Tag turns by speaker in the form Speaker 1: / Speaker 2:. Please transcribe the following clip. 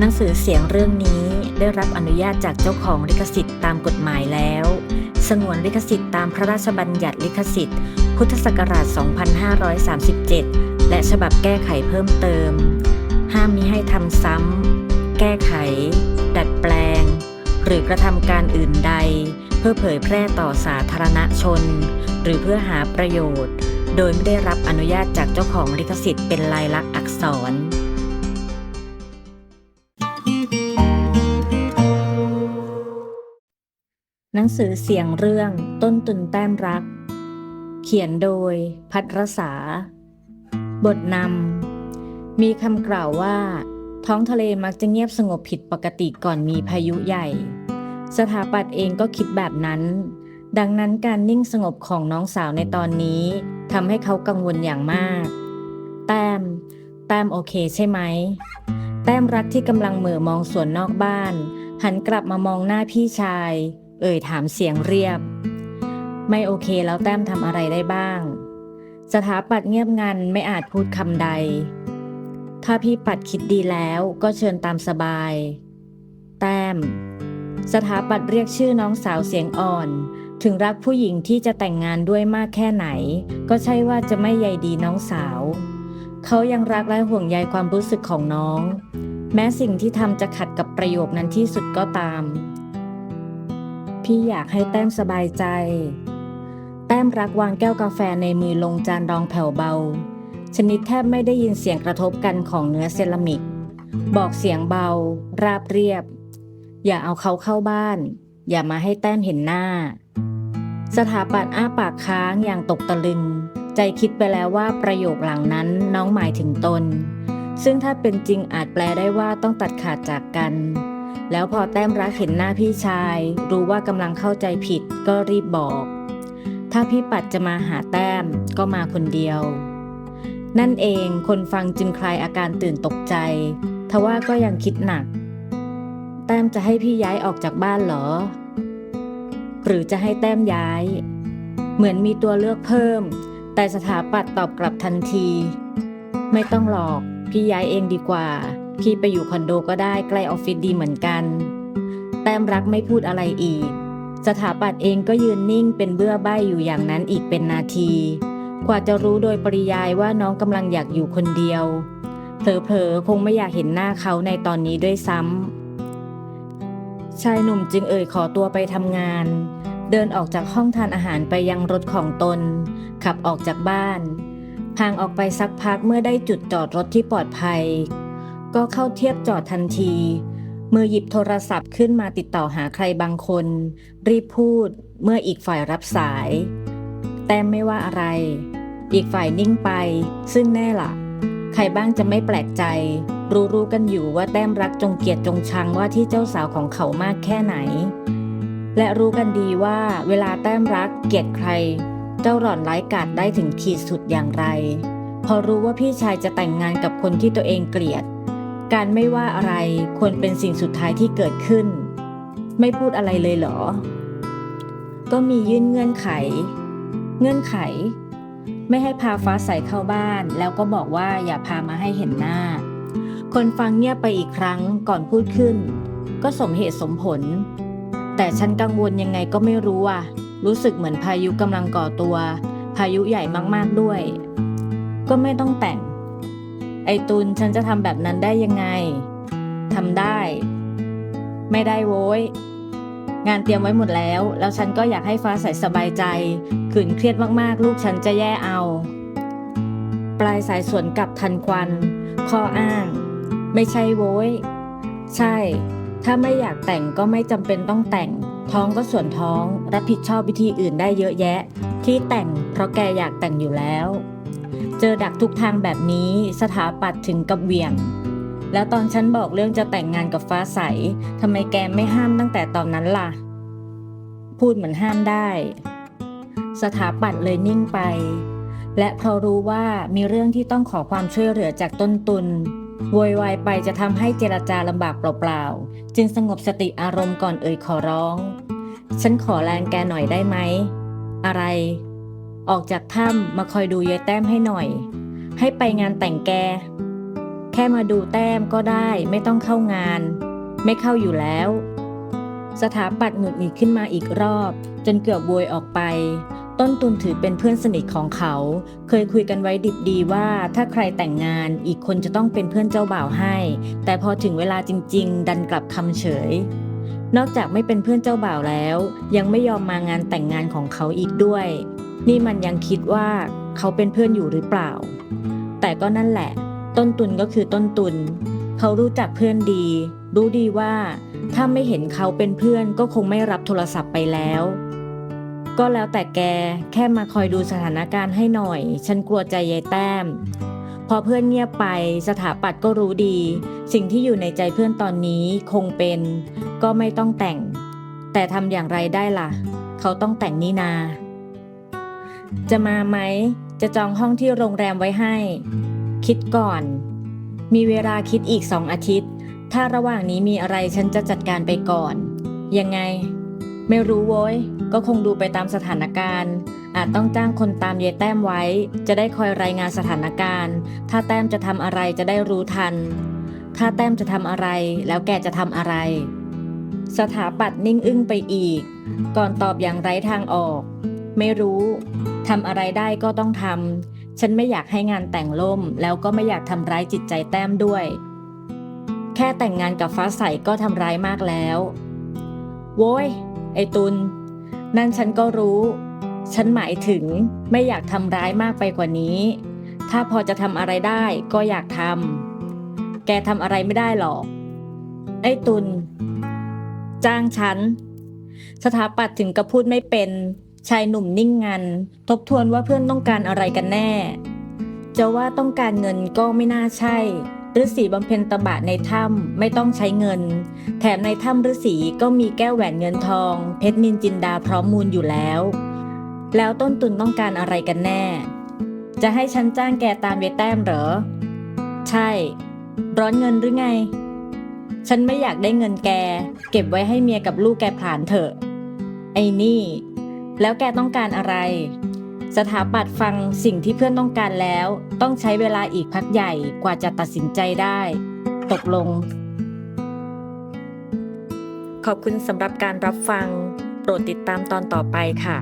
Speaker 1: หนังสือเสียงเรื่องนี้ได้รับอนุญาตจากเจ้าของลิขสิทธิ์ตามกฎหมายแล้ว สงวนลิขสิทธิ์ตามพระราชบัญญัติลิขสิทธิ์ พุทธศักราช 2537 และฉบับแก้ไขเพิ่มเติม ห้ามมิให้ทำซ้ำ แก้ไข ดัดแปลง หรือกระทำการอื่นใด เพื่อเผยแพร่ต่อสาธารณชน หรือเพื่อหาประโยชน์ โดยไม่ได้รับอนุญาตจากเจ้าของลิขสิทธิ์เป็นลายลักษณ์อักษร หนังสือเสียงเรื่องต้นตุนแต้มรัก เขียนโดยพัทรสาบทนำมีคำกล่าวว่า ท้องทะเลมักจะเงียบสงบผิดปกติก่อนมีพายุใหญ่ สถาปัตย์เองก็คิดแบบนั้น ดังนั้นการนิ่งสงบของน้องสาวในตอนนี้ทำให้เขากังวลอย่างมาก แต้ม แต้มโอเคใช่ไหม แต้มรักที่กำลังเหม่อมองสวนนอกบ้าน หันกลับมามองหน้าพี่ชาย เอ่ยถามเสียงเรียบ ไม่โอเคแล้วแต้มทำอะไรได้บ้าง สถาปัตย์เงียบงันไม่อาจพูดคำใด ถ้าพี่ปัดคิดดีแล้วก็เชิญตามสบาย แต้ม สถาปัตย์เรียกชื่อน้องสาวเสียงอ่อน ถึงรักผู้หญิงที่จะแต่งงานด้วยมากแค่ไหน ก็ใช่ว่าจะไม่ใยดีน้องสาว เขายังรักและห่วงใยความรู้สึกของน้อง แม้สิ่งที่ทำจะขัดกับประโยคนั้นที่สุดก็ตาม พี่อยากให้แต้มสบายใจ แต้มรักวางแก้วกาแฟในมือลงจานรองแผ่วเบา ชนิดแทบไม่ได้ยินเสียงกระทบกันของเนื้อเซรามิก บอกเสียงเบา ราบเรียบ อย่าเอาเขาเข้าบ้าน อย่ามาให้แต้มเห็นหน้า สถาปัตย์อ้าปากค้างอย่างตกตะลึง ใจคิดไปแล้วว่าประโยคหลังนั้นน้องหมายถึงตน ซึ่งถ้าเป็นจริงอาจแปลได้ว่าต้องตัดขาดจากกัน แล้วพอแต้มรักเห็นหน้าพี่ชาย รู้ว่ากำลังเข้าใจผิดก็รีบบอก ถ้าพี่ปัดจะมาหาแต้มก็มาคนเดียว นั่นเองคนฟังจึงคลายอาการตื่นตกใจ ทว่าก็ยังคิดหนัก แต้มจะให้พี่ย้ายออกจากบ้านเหรอ หรือจะให้แต้มย้าย เหมือนมีตัวเลือกเพิ่ม แต่สถาปัตย์ตอบกลับทันที ไม่ต้องหรอก พี่ย้ายเองดีกว่า พี่ไปอยู่คอนโดก็ได้ใกล้ออฟฟิศดีเหมือนกัน แต้มรักไม่พูดอะไรอีก สถาปัตย์เองก็ยืนนิ่งเป็นเบื้อใบ้อยู่อย่างนั้นอีกเป็นนาที กว่าจะรู้โดยปริยายว่าน้องกำลังอยากอยู่คนเดียว เผลอๆคงไม่อยากเห็นหน้าเขาในตอนนี้ด้วยซ้ำชายหนุ่มจึงเอ่ยขอตัวไปทำงาน เดินออกจากห้องทานอาหารไปยังรถของตน ขับออกจากบ้านห่างออกไปสักพักเมื่อได้จุดจอดรถที่ปลอดภัย ก็เข้าเทียบจอดทันที มือหยิบโทรศัพท์ขึ้นมาติดต่อหาใครบางคน รีบพูดเมื่ออีกฝ่ายรับสาย แต่ไม่ว่าอะไร อีกฝ่ายนิ่งไป ซึ่งแน่ละ่ะ ใครบ้างจะไม่แปลกใจ รู้ๆกันอยู่ว่าแต้มรักจงเกลียดจงชังว่าที่เจ้าสาวของเขามากแค่ไหน และรู้กันดีว่าเวลาแต้มรักเกลียดใคร เจ้าหล่อนไร้กาดได้ถึงขีดสุดอย่างไร พอรู้ว่าพี่ชายจะแต่งงานกับคนที่ตัวเองเกลียด การไม่ว่าอะไรควรเป็นสิ่งสุดท้ายที่เกิดขึ้น ไม่พูดอะไรเลยเหรอ ก็มียื่นเงื่อนไข เงื่อนไข ไม่ให้พาฟ้าใสเข้าบ้าน แล้วก็บอกว่าอย่าพามาให้เห็นหน้า คนฟังเงียบไปอีกครั้งก่อนพูดขึ้น ก็สมเหตุสมผล แต่ฉันกังวลยังไงก็ไม่รู้อะ รู้สึกเหมือนพายุกำลังก่อตัว พายุใหญ่มากๆด้วย ก็ไม่ต้องแต่ง ไอตุลฉันจะทำแบบนั้นได้ยังไงทำได้ ไม่ได้โว้ย งานเตรียมไว้หมดแล้ว แล้วฉันก็อยากให้ฟ้าใสสบายใจ ขืนเครียดมากๆ ลูกฉันจะแย่เอา ปลายสายสวนกลับทันควัน ข้ออ้าง ไม่ใช่โว้ย ใช่ ถ้าไม่อยากแต่งก็ไม่จำเป็นต้องแต่ง ท้องก็ส่วนท้อง รับผิดชอบวิธีอื่นได้เยอะแยะ ที่แต่งเพราะแกอยากแต่งอยู่แล้ว เจอดักทุกทางแบบนี้สถาปัตย์ถึงกับเวียง แล้วตอนฉันบอกเรื่องจะแต่งงานกับฟ้าใสทำไมแกไม่ห้ามตั้งแต่ตอนนั้นล่ะ พูดเหมือนห้ามได้ สถาปัตย์เลยนิ่งไป และพอรู้ว่ามีเรื่องที่ต้องขอความช่วยเหลือจากต้นตุนโวยวายไปจะทำให้เจรจาลำบากเปล่าๆ จึงสงบสติอารมณ์ก่อนเอ่ยขอร้อง ฉันขอแรงแกหน่อยได้ไหม อะไร ออกจากถ้ำมาคอยดูยายแต้มให้หน่อย ให้ไปงานแต่งแก แค่มาดูแต้มก็ได้ไม่ต้องเข้างาน ไม่เข้าอยู่แล้ว สถาปัตย์หงุดหงิดขึ้นมาอีกรอบ จนเกือบโวยออกไป ต้นตุนถือเป็นเพื่อนสนิทของเขา เคยคุยกันไว้ดิบดีว่าถ้าใครแต่งงานอีกคนจะต้องเป็นเพื่อนเจ้าบ่าวให้ แต่พอถึงเวลาจริง ๆ ดันกลับคำเฉยนอกจากไม่เป็นเพื่อนเจ้าบ่าวแล้ว ยังไม่ยอมมางานแต่งงานของเขาอีกด้วย นี่มันยังคิดว่าเขาเป็นเพื่อนอยู่หรือเปล่า แต่ก็นั่นแหละ ต้นตุนก็คือต้นตุน เขารู้จักเพื่อนดี รู้ดีว่า ถ้าไม่เห็นเขาเป็นเพื่อนก็คงไม่รับโทรศัพท์ไปแล้ว ก็แล้วแต่แกแค่มาคอยดูสถานการณ์ให้หน่อย ฉันกลัวใจยายแต้ม พอเพื่อนเงียบไปสถาปัตย์ก็รู้ดี สิ่งที่อยู่ในใจเพื่อนตอนนี้คงเป็น ก็ไม่ต้องแต่ง แต่ทำอย่างไรได้ล่ะ เขาต้องแต่งนี่นา จะมาไหม จะจองห้องที่โรงแรมไว้ให้ คิดก่อน มีเวลาคิดอีกสองอาทิตย์ ถ้าระหว่างนี้มีอะไรฉันจะจัดการไปก่อน ยังไง ไม่รู้โว้ย ก็คงดูไปตามสถานการณ์ อาจต้องจ้างคนตามเยแต้มไว้ จะได้คอยรายงานสถานการณ์ ถ้าแต้มจะทำอะไรจะได้รู้ทัน ถ้าแต้มจะทำอะไร แล้วแกจะทำอะไร สถาปัตย์นิ่งอึ้งไปอีก ก่อนตอบอย่างไร้ทางออก ไม่รู้ ทำอะไรได้ก็ต้องทำ ฉันไม่อยากให้งานแต่งล่ม แล้วก็ไม่อยากทำร้ายจิตใจแต้มด้วย แค่แต่งงานกับฟ้าใสก็ทำร้ายมากแล้ว โว้ย ไอตุล นั่นฉันก็รู้ ฉันหมายถึงไม่อยากทำร้ายมากไปกว่านี้ ถ้าพอจะทำอะไรได้ก็อยากทำ แกทำอะไรไม่ได้หรอก ไอ้ตุล จ้างฉัน สถาปัตย์ถึงกับพูดไม่เป็น ชายหนุ่มนิ่งงัน ทบทวนว่าเพื่อนต้องการอะไรกันแน่ จะว่าต้องการเงินก็ไม่น่าใช่ฤาษีบำเพ็ญตบะในถ้ำไม่ต้องใช้เงิน แถมในถ้ำฤาษีก็มีแก้วแหวนเงินทอง เพชรนินจินดาพร้อมมูลอยู่แล้ว แล้วต้นตุนต้องการอะไรกันแน่ จะให้ฉันจ้างแกตามเวแต้มเหรอ ใช่ ร้อนเงินหรือไง ฉันไม่อยากได้เงินแก เก็บไว้ให้เมียกับลูกแกผลานเถอะ ไอ้นี่ แล้วแกต้องการอะไร สถาปัตย์ฟังสิ่งที่เพื่อนต้องการแล้ว ต้องใช้เวลาอีกพักใหญ่กว่าจะตัดสินใจได้ ตกลง ขอบคุณสำหรับการรับฟัง โปรดติดตามตอนต่อไปค่ะ